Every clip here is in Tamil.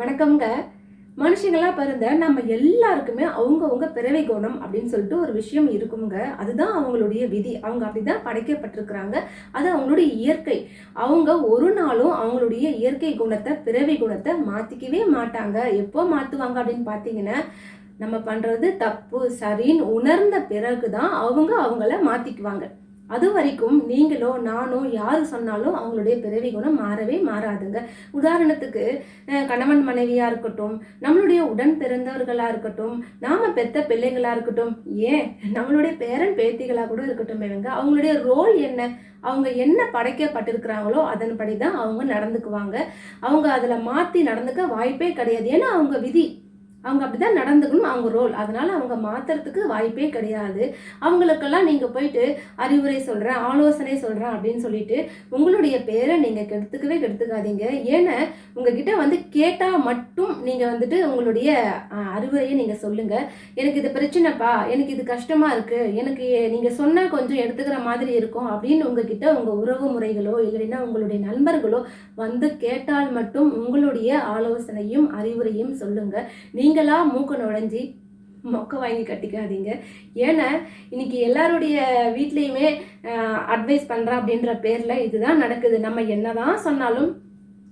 வணக்கம்ங்க. மனுஷங்களாக பிறந்த நம்ம எல்லாருக்குமே அவங்கவுங்க பிறவை குணம் அப்படின்னு சொல்லிட்டு ஒரு விஷயம் இருக்குங்க. அதுதான் அவங்களுடைய விதி. அவங்க அப்படிதான் படைக்கப்பட்டிருக்கிறாங்க. அது அவங்களுடைய இயற்கை. அவங்க ஒரு நாளும் அவங்களுடைய இயற்கை குணத்தை பிறவி குணத்தை மாற்றிக்கவே மாட்டாங்க. எப்போ மாற்றுவாங்க அப்படின்னு பார்த்தீங்கன்னா நம்ம பண்ணுறது தப்பு சரின்னு உணர்ந்த பிறகு தான் அவங்க அவங்கள மாற்றிக்குவாங்க அது வரைக்கும் நீங்களோ நானோ யார் சொன்னாலும் அவங்களுடைய பிறவி குணம் மாறவே மாறாதுங்க. உதாரணத்துக்கு கணவன் மனைவியாக இருக்கட்டும் நம்மளுடைய உடன் பிறந்தவர்களாக இருக்கட்டும் நாம் பெத்த பிள்ளைங்களாக இருக்கட்டும் ஏன்? நம்மளுடைய பேரன் பேத்திகளாக கூட இருக்கட்டும் இவங்க. அவங்களுடைய ரோல் என்ன? அவங்க என்ன படைக்கப்பட்டிருக்கிறாங்களோ அதன்படி தான் அவங்க நடந்துக்குவாங்க. அவங்க அதில் மாற்றி நடந்துக்க வாய்ப்பே கிடையாது. ஏன்னா அவங்க விதி அவங்க அப்படிதான் நடந்துக்கணும் அவங்க ரோல் அதனால அவங்க மாத்துறதுக்கு வாய்ப்பே கிடையாது. அவங்களுக்கெல்லாம் நீங்க போயிட்டு அறிவுரை சொல்றேன் ஆலோசனை சொல்றேன் அப்படின்னு சொல்லிட்டு உங்களுடைய பேரை நீங்க கெடுத்துக்கவே கெடுத்துக்காதீங்க. ஏன்னா உங்ககிட்ட வந்து கேட்டா மட்டும் நீங்க வந்துட்டு உங்களுடைய அறிவுரையை நீங்க சொல்லுங்க. எனக்கு இது பிரச்சனைப்பா எனக்கு இது கஷ்டமா இருக்கு எனக்கு நீங்க சொன்னா கொஞ்சம் எடுத்துக்கிற மாதிரி இருக்கும் அப்படின்னு உங்ககிட்ட உங்க உறவு முறைகளோ இல்லைன்னா உங்களுடைய நண்பர்களோ வந்து கேட்டால் மட்டும் உங்களுடைய ஆலோசனையும் அறிவுரையும் சொல்லுங்க. நீங்கள் மூக்கு நுழைஞ்சி மொக்க வாங்கி கட்டிக்காதீங்க. ஏன்னா இன்னைக்கு எல்லாருடைய வீட்லேயுமே அட்வைஸ் பண்ணுறா அப்படின்ற பேரில் இதுதான் நடக்குது. நம்ம என்னதான் சொன்னாலும்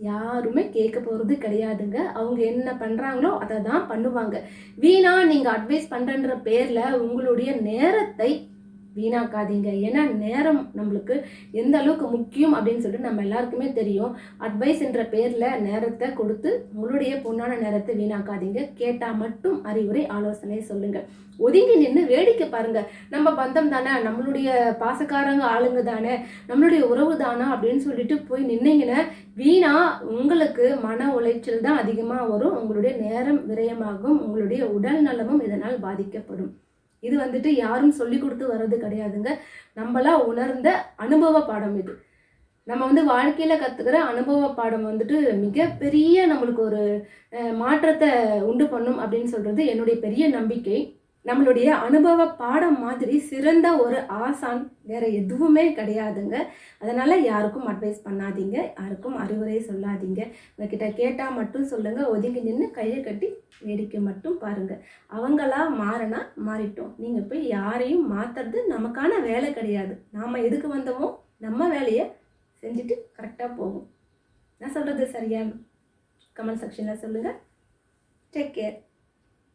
யாருமே கேட்க போகிறது கிடையாதுங்க. அவங்க என்ன பண்ணுறாங்களோ அதை தான் பண்ணுவாங்க. வீணாக நீங்கள் அட்வைஸ் பண்ணுறன்ற பேரில் உங்களுடைய நேரத்தை வீணாக்காதீங்க. ஏன்னா நேரம் நம்மளுக்கு எந்த அளவுக்கு முக்கியம் அப்படின்னு சொல்லிட்டு நம்ம எல்லாருக்குமே தெரியும். அட்வைஸ் என்ற பேரில் நேரத்தை கொடுத்து உங்களுடைய பொண்ணான நேரத்தை வீணாக்காதீங்க. கேட்டால் மட்டும் அறிவுரை ஆலோசனை சொல்லுங்கள் ஒதுங்கி நின்று வேடிக்கை பாருங்க. நம்ம பந்தம் தானே? நம்மளுடைய பாசக்காரங்க ஆளுங்க தானே? நம்மளுடைய உறவு தானா? அப்படின்னு சொல்லிட்டு போய் நின்னீங்கன்னா வீணா உங்களுக்கு மன உளைச்சல் தான் அதிகமாக வரும். உங்களுடைய நேரம் விரயமாகும். உங்களுடைய உடல் நலமும் இதனால் பாதிக்கப்படும். இது வந்துட்டு யாரும் சொல்லி கொடுத்து வர்றது கிடையாதுங்க. நம்மளா உணர்ந்த அனுபவ பாடம் இது. நம்ம வந்து வாழ்க்கையில் கற்றுக்கிற அனுபவ பாடம் வந்துட்டு மிகப்பெரிய நம்மளுக்கு ஒரு மாற்றத்தை உண்டு பண்ணும் அப்படின்னு சொல்கிறது என்னுடைய பெரிய நம்பிக்கை. நம்மளுடைய அனுபவ பாடம் மாதிரி சிறந்த ஒரு ஆசான் வேற எதுவுமே கிடையாதுங்க. அதனால யாருக்கும் அட்வைஸ் பண்ணாதீங்க. யாருக்கும் அறிவுரை சொல்லாதீங்க. உங்ககிட்ட கேட்டால் மட்டும் சொல்லுங்க. ஒதுங்கி நின்று கையை கட்டி வேடிக்கை மட்டும் பாருங்க. அவங்களா மாறினா மாறிட்டோம். நீங்க போய் யாரையும் மாத்துறது நமக்கான வேலை கிடையாது. நாம எதுக்கு வந்தோமோ நம்ம வேலையை செஞ்சுட்டு கரெக்டாக போகும். நான் சொல்றது சரியா? கமெண்ட் செக்ஷனில் சொல்லுங்க. Take care